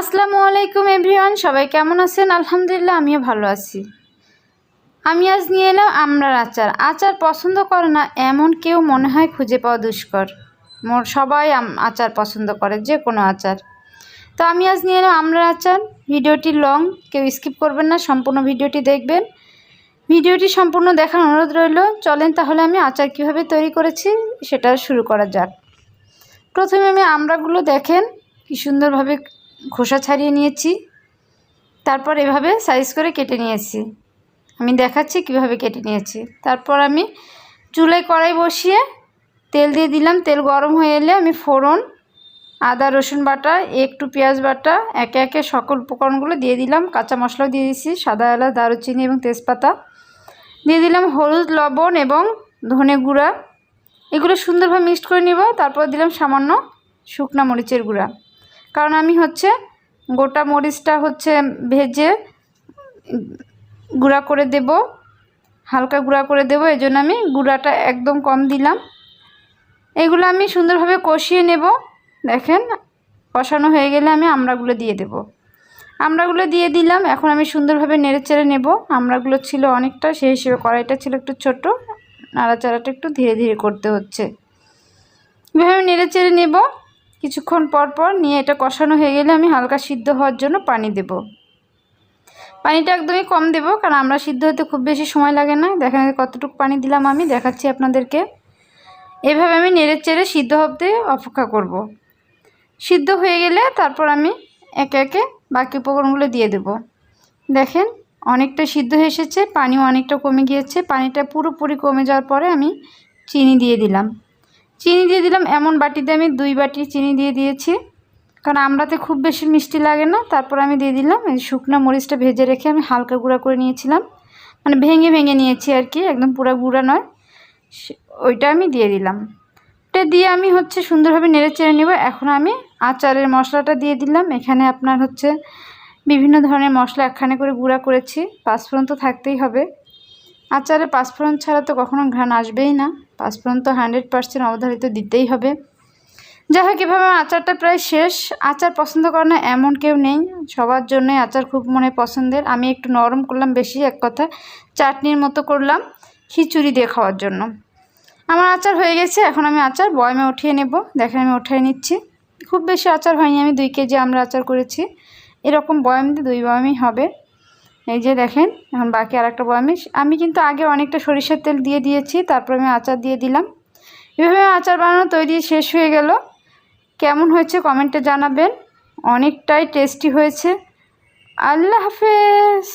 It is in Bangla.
আসসালামু আলাইকুম এভরিওয়ান, সবাই কেমন আছেন? আলহামদুলিল্লাহ, আমিও ভালো আছি। আমি আজ নিয়ে এলাম আমরার আচার। আচার পছন্দ করে না, এমন কেউ মনে হয় খুঁজে পাওয়া দুষ্কর। সবাই আচার পছন্দ করে, যে কোনো আচার। তো আমি আজ নিয়ে এলাম আমরার আচার। ভিডিওটি লং, কেউ স্কিপ করবেন না, সম্পূর্ণ ভিডিওটি দেখবেন। ভিডিওটি সম্পূর্ণ দেখার অনুরোধ রইল। চলেন তাহলে আমি আচার কীভাবে তৈরি করেছি, সেটা শুরু করা যাক। প্রথমে আমি আমরাগুলো দেখেন, কি সুন্দরভাবে খোসা ছাড়িয়ে নিয়েছি। তারপর এভাবে সাইজ করে কেটে নিয়েছি। আমি দেখাচ্ছি কীভাবে কেটে নিয়েছি। তারপর আমি চুলায় কড়াই বসিয়ে তেল দিয়ে দিলাম। তেল গরম হয়ে এলে আমি ফোড়ন, আদা, রসুন বাটা, একটু পেঁয়াজ বাটা, একে একে সকল উপকরণগুলো দিয়ে দিলাম। কাঁচা মশলাও দিয়ে দিয়েছি, সাদা এলাচ, দারুচিনি এবং তেজপাতা। দিয়ে দিলাম হলুদ, লবণ এবং ধনে গুঁড়া। এগুলো সুন্দরভাবে মিক্সড করে নিব। তারপর দিলাম সামান্য শুকনা মরিচের গুঁড়া। কারণ আমি হচ্ছে গোটা মরিচটা হচ্ছে ভেজে গুঁড়া করে দেব, হালকা গুঁড়া করে দেব এই জন্য আমি গুঁড়াটা একদম কম দিলাম। এগুলো আমি সুন্দরভাবে কষিয়ে নেব। দেখেন, কষানো হয়ে গেলে আমি আমড়াগুলো দিয়ে দেব। আমড়াগুলো দিয়ে দিলাম, এখন আমি সুন্দরভাবে নেড়ে চেড়ে নেব। আমড়াগুলো ছিল অনেকটা সেই হিসেবে কড়াইটা ছিল একটু ছোট, নাড়াচাড়াটা একটু ধীরে ধীরে করতে হচ্ছে। এভাবে নেড়ে চেড়ে নেব। কিছুক্ষণ পর পর নিয়ে এটা কষানো হয়ে গেলে আমি হালকা সিদ্ধ হওয়ার জন্য পানি দেব। পানিটা একদমই কম দেব কারণ আমরা সিদ্ধ হতে খুব বেশি সময় লাগে না। দেখেন কতটুকু পানি দিলাম আমি, দেখাচ্ছি আপনাদেরকে। এভাবে আমি নেড়ে চেড়ে সিদ্ধ হতে অপেক্ষা করব। সিদ্ধ হয়ে গেলে তারপর আমি একে একে বাকি উপকরণগুলো দিয়ে দেব। দেখেন অনেকটা সিদ্ধ এসেছে, পানিও অনেকটা কমে গিয়েছে। পানিটা পুরোপুরি কমে যাওয়ার পরে আমি চিনি দিয়ে দিলাম। চিনি দিয়ে দিলাম। এমন বাটিতে আমি দুই বাটি চিনি দিয়ে দিয়েছি। কারণ আমরাতে খুব বেশি মিষ্টি লাগে না। তারপর আমি দিয়ে দিলাম এই শুকনো মরিচটা ভেজে রেখে আমি হালকা গুঁড়া করে নিয়েছিলাম। মানে ভেঙে ভেঙে নিয়েছি আর কি, একদম পুরো গুঁড়া নয়। ওইটা আমি দিয়ে দিলাম। ওটা দিয়ে আমি হচ্ছে সুন্দরভাবে নেড়ে চেড়ে নেব। এখন আমি আচারের মশলাটা দিয়ে দিলাম। এখানে আপনার হচ্ছে বিভিন্ন ধরনের মশলা একখানে করে গুঁড়া করেছি। পাঁচফোড়ন তো থাকতেই হবে। আচারে পাঁচফোড়ন ছাড়া তো কখনো ঘ্রাণ আসবেই না। পাঁচফোড়ন তো হান্ড্রেড পার্সেন্ট অবধারিত দিতেই হবে। যাই হোক, এভাবে আচারটা প্রায় শেষ। আচার পছন্দ করে না এমন কেউ নেই। সবার জন্যই আচার খুব মনে পছন্দের। আমি একটু নরম করলাম বেশি, এক কথা। চাটনির মতো করলাম খিচুড়ি দিয়ে খাওয়ার জন্য। আমার আচার হয়ে গেছে। এখন আমি আচার বয়মে উঠিয়ে নেব। দেখেন, আমি উঠিয়ে নিচ্ছি। খুব বেশি আচার হয়নি। আমি দুই কেজি আমরা আচার করেছি। এরকম বয়ম দিয়ে দুই বয়মই হবে। এই যে দেখেন, এখন বাকি আর একটা বয়ামে আমি কিন্তু আগে অনেকটা সরিষার তেল দিয়ে দিয়েছি, তারপর আমি আচার দিয়ে দিলাম। এভাবে আচার বানানো তৈরি শেষ হয়ে গেল। কেমন হয়েছে কমেন্টে জানাবেন। অনেকটাই টেস্টি হয়েছে। আল্লাহ হাফেজ!